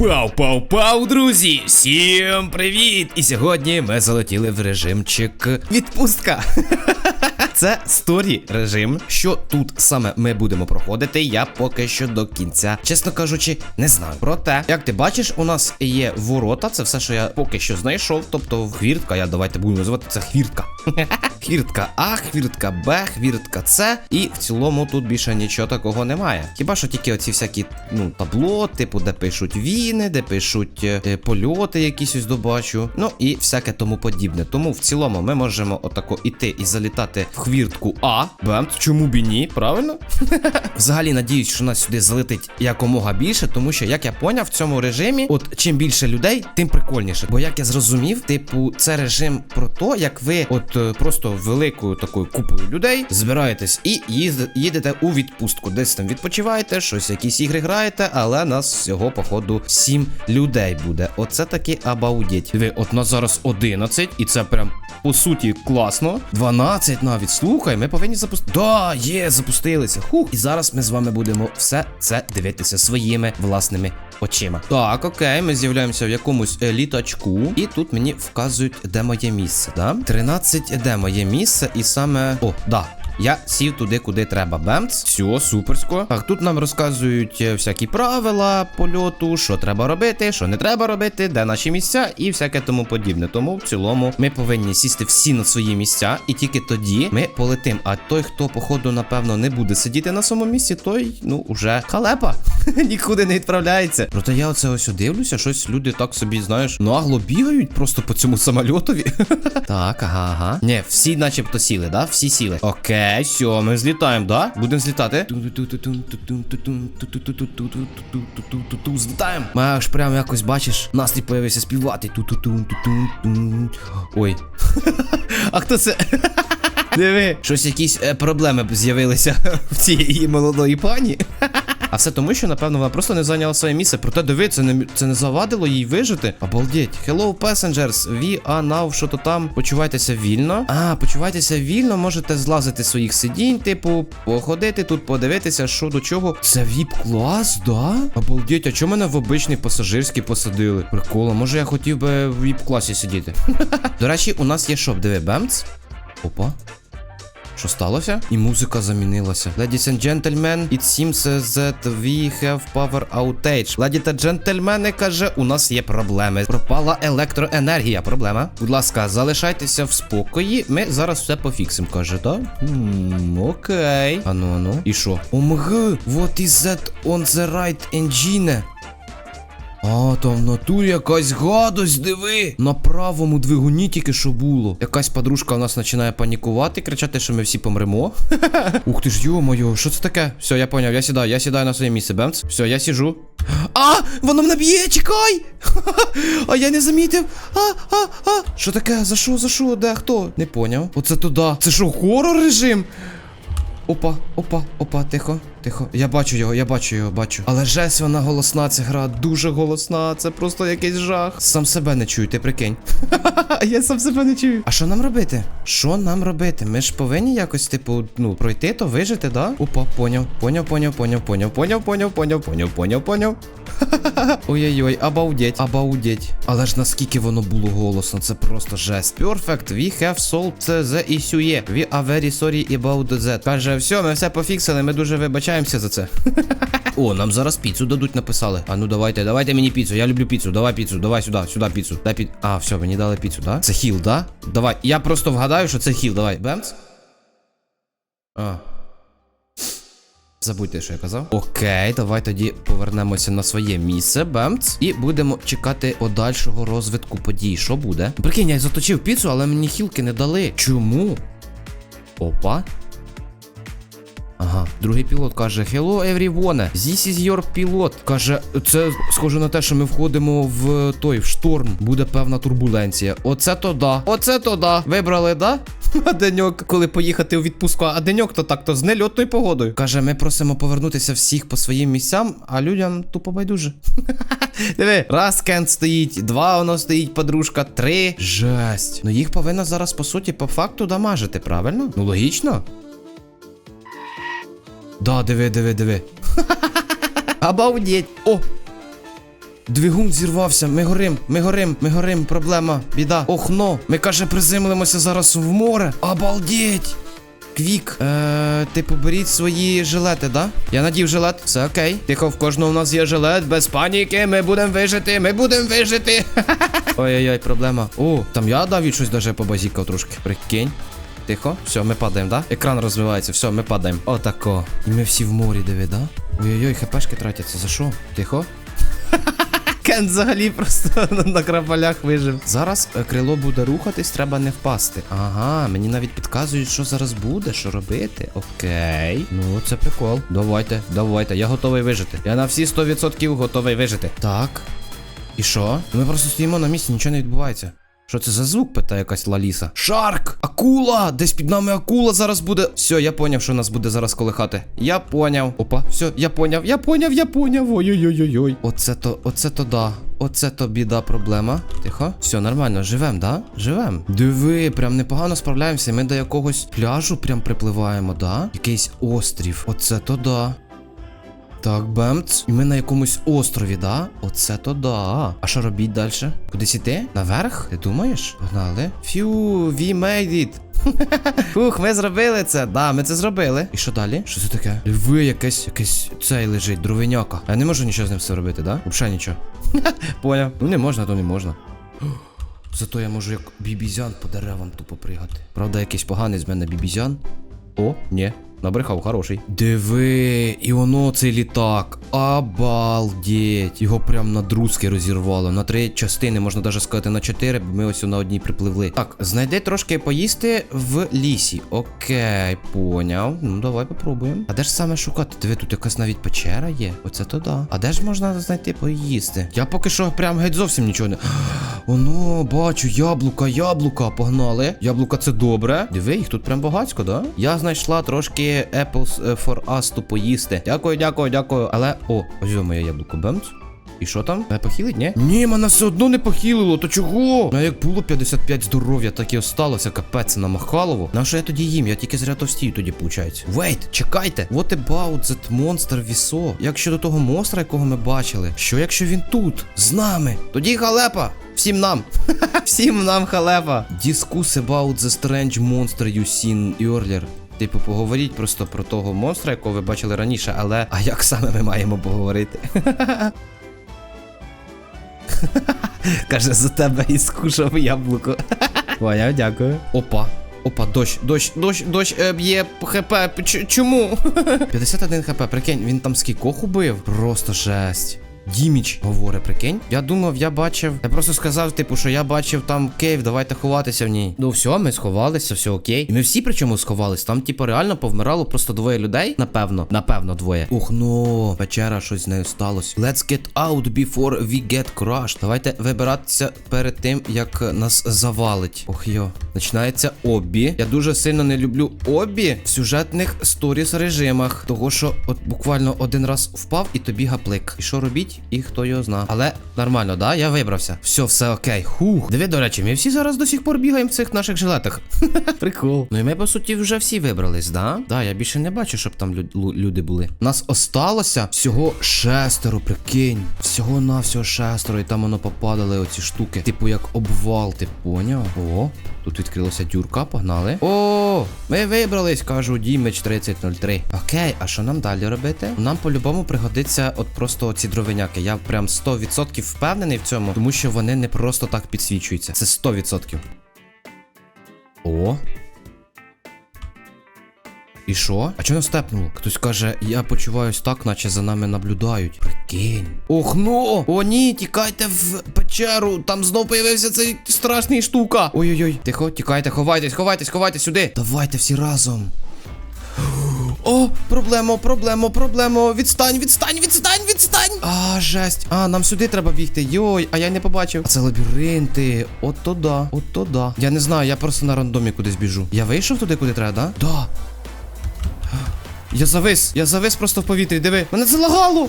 Пау-пау-пау, друзі! Всім привіт! І сьогодні ми залетіли в режимчик відпустка. Це сторі режим. Що тут саме ми будемо проходити, я поки що до кінця, чесно кажучи, не знаю. Проте, як ти бачиш, у нас є ворота, це все, що я поки що знайшов. Тобто хвіртка, я давайте буду називати це хвіртка. Хвіртка А, хвіртка Б, хвіртка С. І в цілому тут більше нічого такого немає. Хіба що тільки оці всякі ну, табло, типу, де пишуть війни, де пишуть е, польоти, якісь ось добачу. Ну і всяке тому подібне. Тому в цілому ми можемо отако іти і залітати в хвіртку А. Бемт, чому б і ні, правильно? Взагалі надіюсь, що нас сюди залетить якомога більше, тому що, як я поняв, в цьому режимі, от чим більше людей, тим прикольніше. Бо як я зрозумів, типу, це режим про те, як ви от е, просто великою такою купою людей збираєтесь і їдете у відпустку. Десь там відпочиваєте, щось якісь ігри граєте, але нас всього, походу, 7 людей буде. Оце таки обалдеть. Ви, от нас зараз 11, і це прям по суті класно. 12 навіть. Слухай, ми повинні запустити. Да, є, запустилися. Хух. І зараз ми з вами будемо все це дивитися своїми власними очима. Так, окей, ми з'являємося в якомусь е, літачку, і тут мені вказують, де моє місце. Да? 13, де моє місце, і саме. О, да. Я сів туди, куди треба. Бемц. Все, суперсько. Так, тут нам розказують е, всякі правила польоту, що треба робити, що не треба робити, де наші місця і всяке тому подібне. Тому в цілому ми повинні сісти всі на свої місця, і тільки тоді ми полетим. А той, хто, походу, напевно, не буде сидіти на своєму місці, той, ну, уже халепа. Нікуди не відправляється. Проте я оце ось дивлюся, щось люди так собі, знаєш, нагло бігають просто по цьому самольотові. Так, ага, ага. Ні, всі начебто сіли, да? Всі сіли. Окей, все, ми злітаємо, да? Будемо злітати. Злітаємо. Ми аж прям якось бачиш, настрій появився співати. Ой. А хто це? Диви, щось якісь е, проблеми з'явилися в цієї молодої пані. А все тому, що, напевно, вона просто не зайняла своє місце. Проте диви, це не, це не завадило їй вижити. Обалдеть. Hello, passengers. We are now, що то там. Почувайтеся вільно. А, почувайтеся вільно, можете злазити з своїх сидінь, типу, походити тут, подивитися, що до чого. Це віп-клас, да? Обалдеть, а чому мене в обичний пасажирський посадили? Прикола, може я хотів би в віп-класі сидіти. До речі, у нас є шоп, диви, бемц. Опа. Що сталося? І музика замінилася. Ladies and gentlemen, it seems that we have power outage. Леді та джентльмени, каже, у нас є проблеми. Пропала електроенергія. Проблема. Будь ласка, залишайтеся в спокої. Ми зараз все пофіксимо, каже, так? Хм, окей. Ану, ану. І що? ОМГ, what is that on the right engine? А, там в натурі якась гадость, диви! На правому двигуні тільки що було. Якась подружка у нас починає панікувати, кричати, що ми всі помремо. Ух ти ж, йо-моє, що це таке? Все, я поняв, я сідаю, я сідаю на своє місце, бемц. Все, я сіжу. А! Воно мене б'є, чекай! А я не замітив. А, а, а! Що таке? За що, за що? Де хто? Не поняв. Оце туди. Це що, хорор режим? Опа, опа, опа, тихо, тихо. Я бачу його, я бачу його, бачу. Але жесть вона голосна, ця гра дуже голосна. Це просто якийсь жах. Сам себе не чую, ти прикинь. я сам себе не чую. А що нам робити? Що нам робити? Ми ж повинні якось, типу, ну, пройти, то вижити, да? Опа, поняв, поняв, поняв, поняв, поняв, поняв, поняв, поняв, поняв, поняв, поняв. Ой-ой-ой, обалдеть, обалдеть. Але ж наскільки воно було голосно, це просто жесть. Perfect, we have solved the issue. We are very sorry about that. Каже, все, ми все пофіксили, ми дуже вибачаємося за це. О, нам зараз піцу дадуть, написали. А ну давайте, давайте мені піцу. Я люблю піцу. Давай піцу, давай сюди, сюди піцу. Дай пі... А, все, мені дали піцу, да? Це хіл, да? Давай. Я просто вгадаю, що це хіл. Давай. Бемц. А. Забудьте, що я казав. Окей, давай тоді повернемося на своє місце, бемц, і будемо чекати подальшого розвитку подій. Що буде? Прикинь, я заточив піцу, але мені хілки не дали. Чому? Опа. Ага, другий пілот каже: Hello everyone, this is your pilot. Каже, це схоже на те, що ми входимо в той в шторм. Буде певна турбуленція. Оце то да. Оце то да. Вибрали, да? А деньок, коли поїхати у відпустку, а деньок то так, то з нельотною погодою. Каже, ми просимо повернутися всіх по своїм місцям, а людям тупо байдуже. Диви, раз кент стоїть, два воно стоїть, подружка, три. Жесть. Ну їх повинна зараз, по суті, по факту дамажити, правильно? Ну логічно. Да, диви, диви, диви. Обалдеть. О! Двигун зірвався, ми горим, ми горим, ми горим, проблема, біда. Ох, но, ми каже, приземлимося зараз в море. Обалдеть! Квік, е, типу, беріть свої жилети, да? Я надів жилет, все окей. Тихо, в кожного у нас є жилет, без паніки, ми будемо вижити, ми будемо вижити. Ой-ой-ой, проблема. О, там я дав від щось даже побазікав трошки. Прикинь. Тихо, все, ми падаємо, да? Екран розвивається, все, ми падаємо. Отако. І ми всі в морі, диви, да? Ой-ой-ой, хпшки тратяться, за що? Тихо. Кен взагалі просто на крапалях вижив. Зараз е, крило буде рухатись, треба не впасти. Ага, мені навіть підказують, що зараз буде, що робити. Окей. Ну, це прикол. Давайте, давайте. Я готовий вижити. Я на всі 100% готовий вижити. Так. І що? Ми просто стоїмо на місці, нічого не відбувається. Що це за звук? питає якась Лаліса. Шарк! Акула! Десь під нами акула зараз буде. Все, я поняв, що нас буде зараз колихати. Я поняв. Опа, все, я поняв, я поняв, я поняв. Ой-ой-ой-ой. Оце то, оце то да. Оце то біда, проблема. Тихо. Все, нормально, живем, да? Живем. Диви, прям непогано справляємося. Ми до якогось пляжу прям припливаємо, да? Якийсь острів. Оце то да. Так, бемц. І ми на якомусь острові, да? Оце то да. А що робіть далі? Кудись іти? Наверх? Ти думаєш? Погнали. Фью, we made it. Фух, ми зробили це. Да, ми це зробили. І що далі? Що це таке? Ви якесь, якесь цей лежить, дровиняка. А я не можу нічого з ним все робити, да? Взагалі нічого. Поняв. Ну не можна, то не можна. Зато я можу як бібізян по деревам тупо пригати. Правда, якийсь поганий з мене бібізян. О, ні. Набрехав, хороший. Диви, і воно цей літак. Обалдеть. Його прям на друзки розірвало. На три частини, можна навіть сказати, на чотири, бо ми ось на одній припливли. Так, знайди трошки поїсти в лісі. Окей, поняв. Ну давай попробуємо. А де ж саме шукати? Диви, тут якась навіть печера є. Оце то да. А де ж можна знайти поїсти? Я поки що прям геть зовсім нічого не. Оно, бачу, яблука, яблука, погнали. Яблука це добре. Диви, їх тут прям багацько, да? Я знайшла трошки apples е, for us to поїсти. Дякую, дякую, дякую. Але, о, ось моє яблуко бемц. І що там? Мене похилить, ні? Ні, мене все одно не похилило, то чого? А як було 55 здоров'я, так і осталося, капець на Махалову. На що я тоді їм? Я тільки зря товстію тоді, виходить. Вейт, чекайте. What about that monster вісо? Як щодо того монстра, якого ми бачили? Що якщо він тут? З нами? Тоді халепа! Всім нам! Всім нам халепа! Discuss about the strange monster you seen earlier. Типу, поговоріть просто про того монстра, якого ви бачили раніше, але а як саме ми маємо поговорити? Каже, за тебе і скушав яблуко. Поняв, дякую. Опа. Опа, дощ, дощ, дощ, дощ е, б'є хп. Чому? 51 хп, прикинь, він там скількох убив? Просто жесть. Діміч говорить, прикинь. Я думав, я бачив. Я просто сказав, типу, що я бачив там кейв, давайте ховатися в ній. Ну все, ми сховалися, все окей. І ми всі причому сховались. Там, типу, реально повмирало просто двоє людей. Напевно, напевно, двоє. Ух, ну, печера щось з нею сталося. Let's get out before we get crushed. Давайте вибиратися перед тим, як нас завалить. Ох йо. Починається обі. Я дуже сильно не люблю обі в сюжетних сторіс режимах. Того, що от буквально один раз впав і тобі гаплик. І що робіть? І хто його зна. Але нормально, да? Я вибрався. Все, все окей. Хух. Диви, до речі, ми всі зараз до сих пор бігаємо в цих наших жилетах. Прикол. Ну і ми, по суті, вже всі вибрались, да? Да, я більше не бачу, щоб там люди були. Нас осталося всього шестеро, прикинь. Всього на всього шестеро, і там воно попадали оці штуки. Типу як обвал, ти поняв? О, тут відкрилася дюрка, погнали. О, ми вибрались, кажу, Дімич 3003. Окей, а що нам далі робити? Нам по-любому пригодиться от просто ці дровиняки. Я прям 100% впевнений в цьому, тому що вони не просто так підсвічуються. Це 100%. О. І що? А чого степнуло? Хтось каже, я почуваюсь так, наче за нами наблюдають. Прикинь. Ох, ну! О, ні, тікайте в печеру. Там знов появився цей страшний штука. Ой-ой-ой. Тихо, тікайте, ховайтесь, ховайтесь, ховайтесь сюди. Давайте всі разом. О, проблема, проблема, проблема. Відстань, відстань, відстань, відстань. А, жесть. А, нам сюди треба бігти. Йой, а я не побачив. Це лабіринти. От то да, от то да. Я не знаю, я просто на рандомі кудись біжу. Я вийшов туди, куди треба, да? Да. Я завис, я завис просто в повітрі, диви. Мене залагало.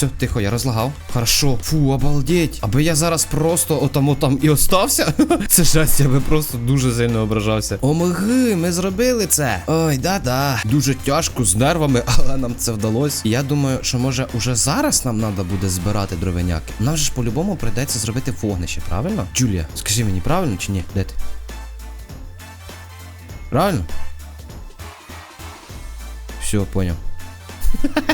Все, тихо, я розлагав. Хорошо. Фу, обалдеть. Аби я зараз просто отам там і остався. це щастя, я би просто дуже сильно ображався. Омиги, ми зробили це. Ой, да-да. Дуже тяжко з нервами, але нам це вдалося. Я думаю, що може уже зараз нам треба буде збирати дровеняки. Нам же ж по-любому прийдеться зробити вогнище, правильно? Джулія, скажи мені, правильно чи ні? Де ти? Правильно? Все, поняв.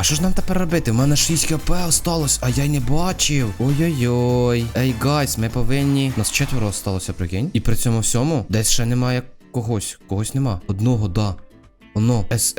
А що ж нам тепер робити? У мене 6 хп осталось, а я й не бачив. Ой-ой-ой. Ей, гайс, ми повинні. Нас четверо осталося, прикинь. І при цьому всьому десь ще немає когось. Когось нема. Одного, да. Оно. Ес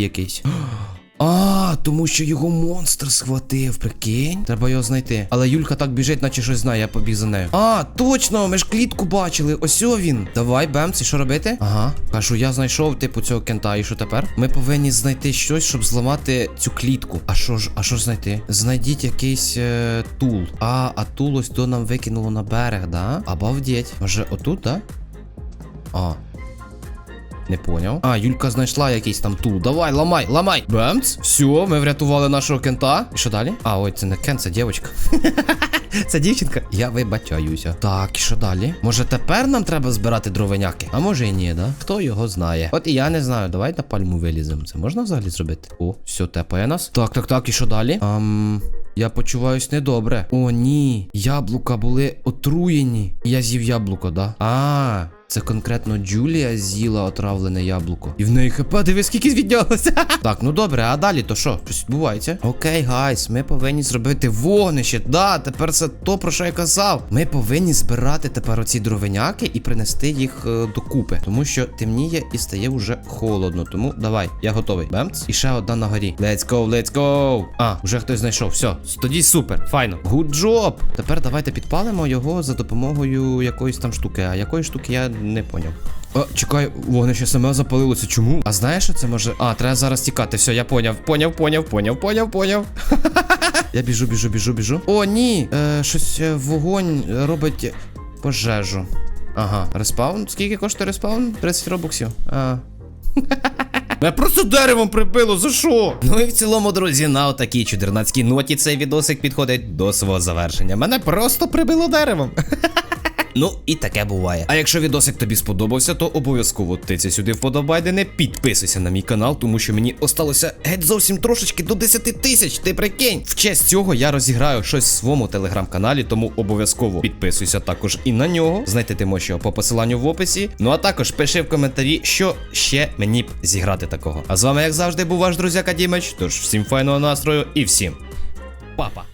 якийсь. А, тому що його монстр схватив, прикинь. Треба його знайти. Але Юлька так біжить, наче щось знає, я побіг за нею. А, точно, ми ж клітку бачили. Ось він. Давай, Бемц, і що робити? Ага. Кажу, я знайшов, типу, цього кента. І що тепер? Ми повинні знайти щось, щоб зламати цю клітку. А що ж, а що знайти? Знайдіть якийсь е, тул. А, а тул ось то нам викинуло на берег, да? Обалдеть. Може, отут, да? А, не поняв. А, Юлька знайшла якийсь там тул. Давай, ламай, ламай. Бемц. Все, ми врятували нашого кента. І що далі? А, ой, це не кент, це дівчинка. Це дівчинка. Я вибачаюся. Так, і що далі? Може тепер нам треба збирати дровеняки? А може і ні, да? Хто його знає? От і я не знаю. Давай на пальму виліземо. Це можна взагалі зробити? О, все, тепає нас. Так, так, так, і що далі? Ам. Я почуваюсь недобре. О, ні. Яблука були отруєні. Я з'їв яблуко, да? А. Це конкретно Джулія з'їла отравлене яблуко. І в неї хп, диви, скільки віднялося. так, ну добре, а далі то що? Щось відбувається? Окей, гайс, ми повинні зробити вогнище. Да, тепер це то, про що я казав. Ми повинні збирати тепер оці дровеняки і принести їх е, докупи. Тому що темніє і стає вже холодно. Тому давай, я готовий. Бемц. І ще одна на горі. Let's go, let's go. А, вже хтось знайшов. Все, тоді супер. Файно. Good job. Тепер давайте підпалимо його за допомогою якоїсь там штуки. А якої штуки я не поняв. О, чекай, вогнище саме запалилося. Чому? А знаєш, що це може. А, треба зараз тікати. Все, я поняв. Поняв, поняв, поняв, поняв, поняв. я біжу, біжу, біжу, біжу. О, ні. Е, щось е, вогонь робить пожежу. Ага, респаун. Скільки коштує респаун? 30 робоксів. А. Мене просто деревом прибило, за що? Ну і в цілому, друзі, на отакій чудернацькій ноті цей відосик підходить до свого завершення. Мене просто прибило деревом. Ну, і таке буває. А якщо відосик тобі сподобався, то обов'язково тиця сюди вподобайдене, підписуйся на мій канал, тому що мені осталося геть зовсім трошечки до 10 тисяч. Ти прикинь. В честь цього я розіграю щось в своєму телеграм-каналі, тому обов'язково підписуйся також і на нього. Знайти ти можеш його по посиланню в описі. Ну а також пиши в коментарі, що ще мені б зіграти такого. А з вами, як завжди, був ваш друзяка Дімич. Тож всім файного настрою і всім па-па.